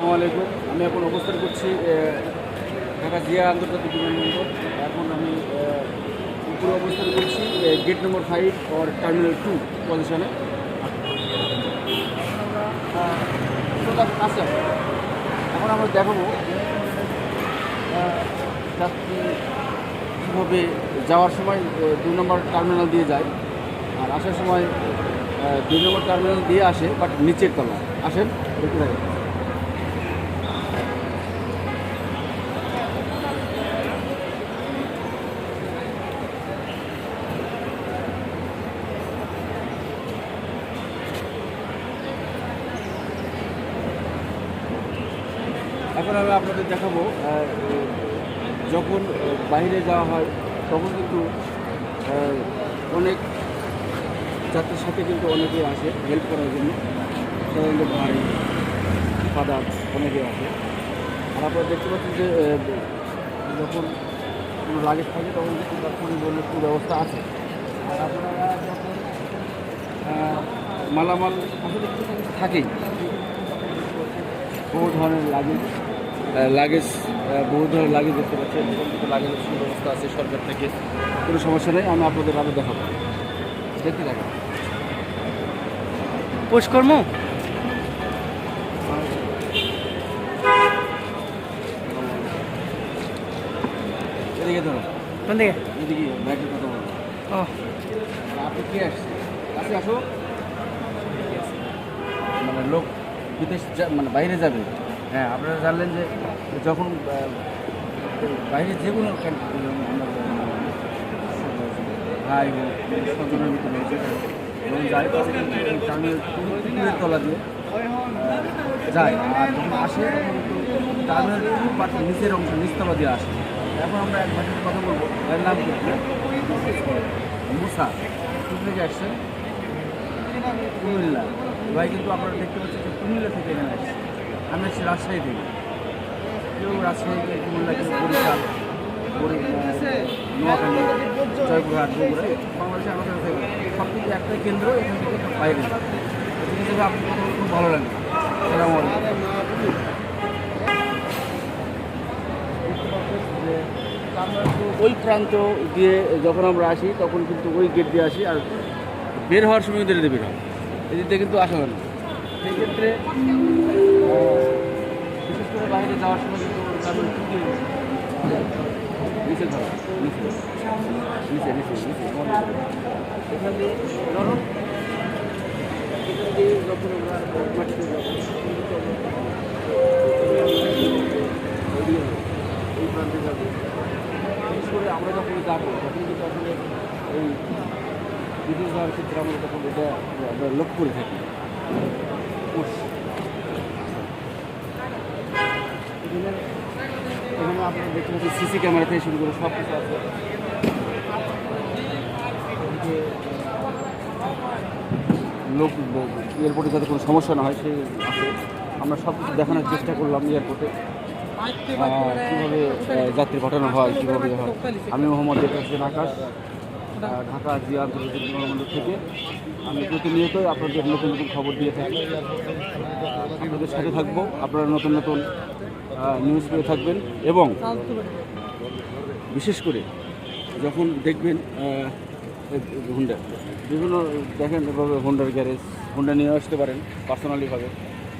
আসসালামু আমি এখন অবস্থান করছি ঢাকা জিয়া আন্তর্জাতিক বিমানবন্দর। এখন আমি উপরে অবস্থান করছি gate number five or terminal two পজিশনে আচ্ছা এখন আমরা দেখাবো কীভাবে যাওয়ার সময় দুই নম্বর টার্মিনাল দিয়ে যায়। আর আসার সময় দুই নম্বর টার্মিনাল দিয়ে আসে বাট নিচের তলা আসেন দেখতে থাকেন এখন আমি আপনাদের দেখাবো যখন বাইরে যাওয়া হয়, তখন কিন্তু অনেক যাত্রীর সাথে কিন্তু অনেকেই আসে হেল্প করার জন্য। সাধারণত ভাই, ফাদার অনেকেই আসে। আর আপনারা দেখতে পাচ্ছেন যে যখন কোনো লাগেজ থাকে, তখন কিন্তু তার পরিবহনের সুব্যবস্থা আছে। আর আপনারা যখন মালামাল আসলে থাকেই। বহু ধরনের লাগেজ লাগেজ বহু ধরনের লাগেজ দেখতে পাচ্ছেন লাগেজের সুব্যবস্থা আছে সরকার থেকে। কোনো সমস্যা নেই আমি আপনাদের আরও দেখাবো দেখতে থাকেন। পুষ্কর্ম? এদিকে ধরো। কোন দিকে? এদিকে ব্যাগের কথা বলো। ও। আর আপনি কে আসছে কাছে আসো। মানে লোক বিদেশ মানে বাইরে যাবে। হ্যাঁ আপনারা জানলেন যে যখন বাইরে যে কোনো ভাই স্বজনের ভিতরে তখন কিন্তু এই টার্মিনাল তলা দিয়ে যায় আর যখন আসে টার্মিনাল টু নিচের অংশ নিচতলা দিয়ে আসে। এখন আমরা এক ভাষাতে কথা বলব। ভাইয়ের নাম কি? মুসা। থেকে আসছেন? কুমিল্লা। ভাই, কিন্তু আপনারা দেখতে পাচ্ছেন কুমিল্লা থেকে এখানে আসছে। আমি আসছি রাজশাহী থেকে। কেউ রাজশাহী কেউ কুমিল্লা কেউ বরিশাল বরি- নোয়াখালী জয়পুরহাট বগুড়া বাংলাদেশে আমাদের কাছে সব কিছু একটাই কেন্দ্র এখান থেকে বাইরে আপনি খুব ভালো লাগে। সালাম ওই প্রান্ত দিয়ে যখন আমরা আসি তখন কিন্তু ওই গেট দিয়ে আসি আর বের হওয়ার সময় কিন্তু বের হয়। এদিকে কিন্তু আসা হয় না। সেই আমরা যখন যাব তখন কিন্তু আসলে বিদেশ যাওয়ার ক্ষেত্রে আমরা তখন এটা করে থাকি কোর্স এখানে দেখতে সিসি ক্যামেরা থেকে শুরু করে সব কিছু আছে। লোক এয়ারপোর্টে যাতে কোনো সমস্যা না হয়, সে আমরা সব কিছু দেখানোর চেষ্টা করলাম এয়ারপোর্টে। কীভাবে যাত্রী পাঠানো হয়, কীভাবে হয়। আমি মোহাম্মদ হোসেন আকাশ ঢাকা জিয়া বিমানবন্দর থেকে। আমি প্রতিনিয়তই আপনাদের নতুন নতুন খবর দিয়ে থাকি। আপনাদের সাথে থাকব। আপনারা নতুন নতুন নিউজ পেয়ে থাকবেন এবং বিশেষ করে যখন দেখবেন হুন্ডা বিভিন্ন দেখেন এভাবে হোন্ডার গ্যারেজ হোন্ডা নিয়ে আসতে পারেন পার্সোনালিভাবে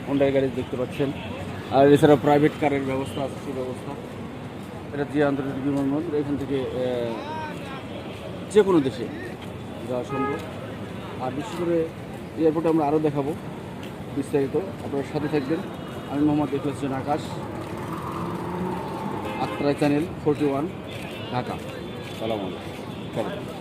হোন্ডার গ্যারেজ দেখতে পাচ্ছেন। আর এছাড়া প্রাইভেট কারের ব্যবস্থা আছে, সেই ব্যবস্থা। এটা যে আন্তর্জাতিক বিমানবন্দর, এখান থেকে যে কোনো দেশে যাওয়া সম্ভব। আর বিশেষ করে এয়ারপোর্টে আমরা আরও দেখাবো বিস্তারিত। আপনার সাথে থাকবেন। আমি মোহাম্মদ ইকলাস হোসেন আকাশ। আত্রা চ্যানেল ফোরটি ওয়ান ঢাকা। সালাম আলাইকুম।